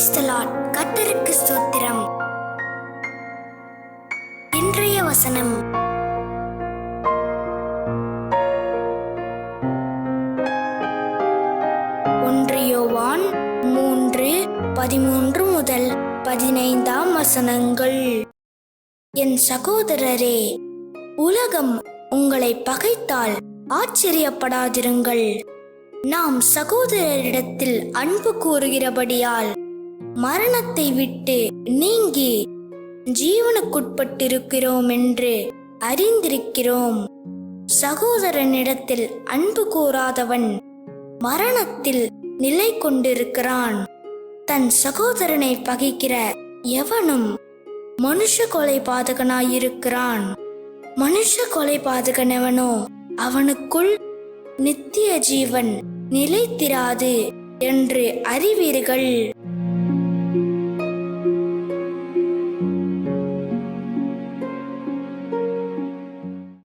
Praise the ஸ்தோத்திரம். இன்றைய வசனம். ஒன்றியோவான் மூன்று பதிமூன்று முதல் பதினைந்தாம் வசனங்கள். என் சகோதரரே உலகம் உங்களை பகைத்தால் ஆச்சரியப்படாதிருங்கள். நாம் சகோதரரிடத்தில் அன்பு கூறுகிறபடியால் மரணத்தை விட்டு நீங்கி ஜீவனுக்குட்பட்டிருக்கிறோம் என்று அறிந்திருக்கிறோம். சகோதரனிடத்தில் அன்பு கூறாதவன் மரணத்தில் நிலை கொண்டிருக்கிறான். தன் சகோதரனை பகைக்கிற எவனும் மனுஷ கொலை பாதகனாயிருக்கிறான் மனுஷ கொலை பாதகனவனோ அவனுக்குள் நித்திய ஜீவன் நிலைத்திராது என்று அறிவீர்கள்.